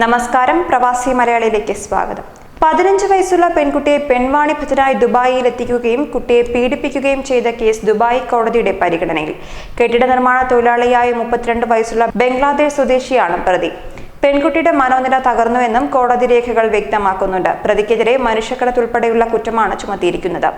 നമസ്കാരം പ്രവാസി മലയാളിയിലേക്ക് സ്വാഗതം. പതിനഞ്ച് വയസ്സുള്ള പെൺകുട്ടിയെ പെൺവാണി ഭജനായി ദുബായിയിൽ എത്തിക്കുകയും കുട്ടിയെ പീഡിപ്പിക്കുകയും ചെയ്ത കേസ് ദുബായ് കോടതിയുടെ പരിഗണനയിൽ. കെട്ടിട നിർമ്മാണ തൊഴിലാളിയായ മുപ്പത്തിരണ്ട് വയസ്സുള്ള ബംഗ്ലാദേശ് സ്വദേശിയാണ് പ്രതി. പെൺകുട്ടിയുടെ മനോനില തകർന്നുവെന്നും കോടതി രേഖകൾ വ്യക്തമാക്കുന്നുണ്ട്. പ്രതിക്കെതിരെ മനുഷ്യക്കടത്തുൾപ്പെടെയുള്ള കുറ്റമാണ് ചുമത്തിയിരിക്കുന്നത്.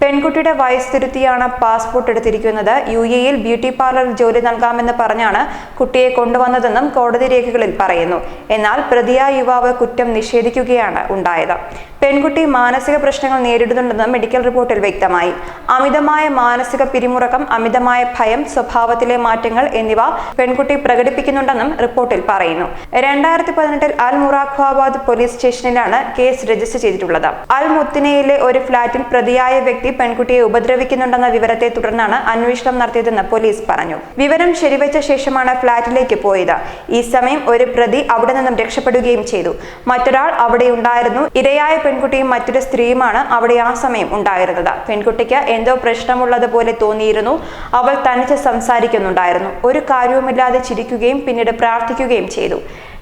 പെൺകുട്ടിയുടെ വയസ്സ് തിരുത്തിയാണ് പാസ്പോർട്ട് എടുത്തിരിക്കുന്നത്. യു എയിൽ ബ്യൂട്ടി പാർലറിൽ ജോലി നൽകാമെന്ന് പറഞ്ഞാണ് കുട്ടിയെ കൊണ്ടുവന്നതെന്നും കോടതി രേഖകളിൽ പറയുന്നു. എന്നാൽ പ്രതിയായ യുവാവ് കുറ്റം നിഷേധിക്കുകയാണ് ഉണ്ടായത്. പെൺകുട്ടി മാനസിക പ്രശ്നങ്ങൾ നേരിടുന്നുണ്ടെന്നും മെഡിക്കൽ റിപ്പോർട്ടിൽ വ്യക്തമായി. അമിതമായ മാനസിക പിരിമുറക്കം അമിതമായ ഭയം സ്വഭാവത്തിലെ മാറ്റങ്ങൾ എന്നിവ പെൺകുട്ടി പ്രകടിപ്പിക്കുന്നുണ്ടെന്നും റിപ്പോർട്ടിൽ പറയുന്നു. രണ്ടായിരത്തി പതിനെട്ടിൽ അൽ മുറാഖാബാദ് പോലീസ് സ്റ്റേഷനിലാണ് കേസ് രജിസ്റ്റർ ചെയ്തിട്ടുള്ളത്. അൽ മുത്തിനയിലെ ഒരു ഫ്ളാറ്റിൽ പ്രതിയായ വ്യക്തി പെൺകുട്ടിയെ ഉപദ്രവിക്കുന്നുണ്ടെന്ന വിവരത്തെ തുടർന്നാണ് അന്വേഷണം നടത്തിയതെന്ന് പോലീസ് പറഞ്ഞു. വിവരം ശരിവെച്ച ശേഷമാണ് ഫ്ളാറ്റിലേക്ക് പോയത്. ഈ സമയം ഒരു പ്രതി അവിടെ നിന്നും രക്ഷപ്പെടുകയും ചെയ്തു. മറ്റൊരാൾ അവിടെ ഉണ്ടായിരുന്നു ഇരയായ പെൺകുട്ടിയും മറ്റൊരു സ്ത്രീയുമാണ് അവിടെ ആ സമയം ഉണ്ടായിരുന്നത്. പെൺകുട്ടിക്ക് എന്തോ പ്രശ്നമുള്ളതുപോലെ തോന്നിയിരുന്നു. അവൾ തനിച്ച് സംസാരിക്കുന്നുണ്ടായിരുന്നു. ഒരു കാര്യവുമില്ലാതെ ചിരിക്കുകയും പിന്നീട് പ്രാർത്ഥിക്കുകയും ചെയ്തു.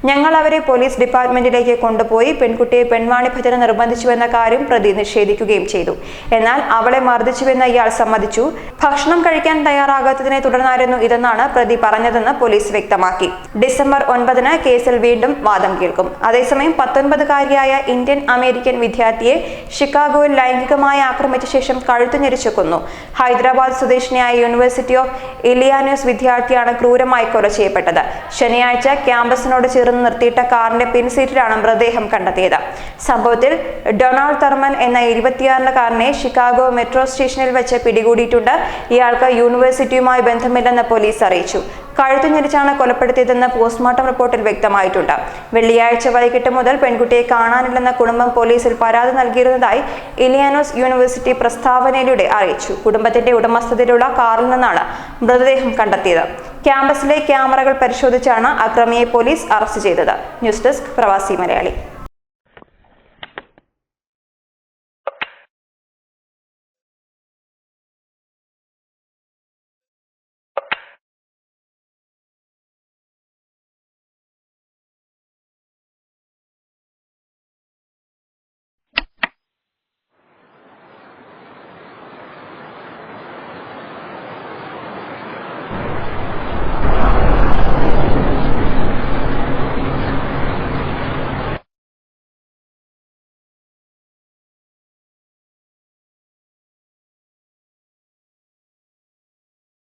ഞങ്ങൾ അവരെ പോലീസ് ഡിപ്പാർട്ട്മെന്റിലേക്ക് കൊണ്ടുപോയി പെൺകുട്ടിയെ പെൺവാണി ഭജന നിർബന്ധിച്ചുവെന്ന കാര്യം പ്രതി നിഷേധിക്കുകയും ചെയ്തു. എന്നാൽ അവളെ മർദ്ദിച്ചുവെന്ന് ഇയാൾ സമ്മതിച്ചു. ഭക്ഷണം കഴിക്കാൻ തയ്യാറാകാത്തതിനെ തുടർന്നായിരുന്നു ഇതെന്നാണ് പ്രതി പറഞ്ഞതെന്ന് പോലീസ് വ്യക്തമാക്കി. ഡിസംബർ ഒൻപതിന് കേസിൽ വീണ്ടും വാദം കേൾക്കും. അതേസമയം പത്തൊൻപതുകാരിയായ ഇന്ത്യൻ അമേരിക്കൻ വിദ്യാർത്ഥിയെ ഷിക്കാഗോയിൽ ലൈംഗികമായി ആക്രമിച്ച ശേഷം കഴുത്തു ഞെരിച്ചു കൊന്നു. ഹൈദരാബാദ് സ്വദേശിനിയായ യൂണിവേഴ്സിറ്റി ഓഫ് ഇലിയാനോസ് വിദ്യാർത്ഥിയാണ് ക്രൂരമായി കൊല ചെയ്യപ്പെട്ടത്. ശനിയാഴ്ച ക്യാമ്പസിനോട് ചേർന്ന് നിർത്തിയിട്ട കാറിന്റെ പിൻസീറ്റിലാണ് മൃതദേഹം കണ്ടെത്തിയത്. സംഭവത്തിൽ ഡൊണാൾഡ് തെർമൻ എന്ന ഇരുപത്തിയാറുകാരനെ ഷിക്കാഗോ മെട്രോ സ്റ്റേഷനിൽ വെച്ച് പിടികൂടിയിട്ടുണ്ട്. ഇയാൾക്ക് യൂണിവേഴ്സിറ്റിയുമായി ബന്ധമില്ലെന്ന് പോലീസ് അറിയിച്ചു. കഴുത്തു ഞെരിച്ചാണ് കൊലപ്പെടുത്തിയതെന്ന് പോസ്റ്റ്മോർട്ടം റിപ്പോർട്ടിൽ വ്യക്തമായിട്ടുണ്ട്. വെള്ളിയാഴ്ച വൈകിട്ട് മുതൽ പെൺകുട്ടിയെ കാണാനില്ലെന്ന കുടുംബം പോലീസിൽ പരാതി നൽകിയിരുന്നതായി ഇലിയാനോസ് യൂണിവേഴ്സിറ്റി പ്രസ്താവനയിലൂടെ അറിയിച്ചു. കുടുംബത്തിന്റെ ഉടമസ്ഥതയിലുള്ള കാറിൽ നിന്നാണ് മൃതദേഹം കണ്ടെത്തിയത്. ക്യാമ്പസിലെ ക്യാമറകൾ പരിശോധിച്ചാണ് അക്രമിയെ പോലീസ് അറസ്റ്റ് ചെയ്തത്. News desk Pravasi Malayali.